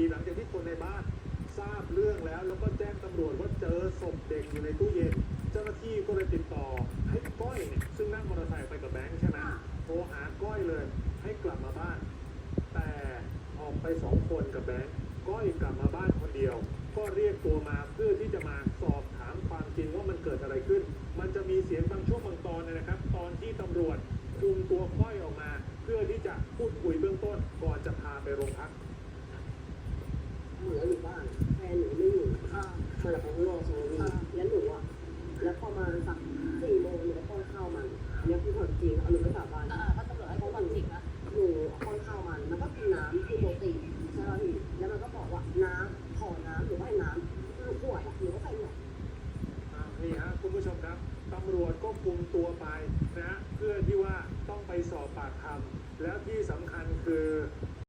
ีหลังจากที่คนในบ้านทราบเรื่องแล้ว แล้วก็แจ้งตำรวจว่าเจอศพเด็กอยู่ในตู้เย็น เจ้าหน้าที่ก็เลยติดต่อ ให้ก้อยเนี่ยซึ่งนั่งมอเตอร์ไซค์ไปกับแบงค์ใช่ไหมโทรหาก้อยเลย ให้กลับมาบ้าน แต่ออกไปสองคนกับแบงค์ก้อยกลับมาบ้านคนเดียว ก็เรียกตัวมาเพื่อที่จะมาสอบถามความจริงว่ามันเกิดอะไรขึ้น มันจะมีเสียงบางช่วงบางตอนนะครับ ตอนที่ตำรวจคุมตัวก้อยออกมา เพื่อที่จะพูดคุยเบื้องต้นก่อนจะ แล้วหนูอะ แล้วพอมาสักสี่โมงหนูก็ป้อนข้าวมันอันี่ยคือความจริงเอาหนูไปสาบานก็ตำรวจให้เขาความจริงนะหนูป้อนข้าวมันล้วก็กินน้ำคือโปรตีนใช่ไหมพี่แล้วมันก็บอกว่าน้ำขอน้ำหรือว่าให้น้ำหนูป่วยหนูก็ไปหน่อยนี่ฮะคุณผู้ชมครับตำรวจก็คุมตัวไปนะเพื่อที่ว่าต้องไปสอบปากคำแล้วที่สำคัญคือ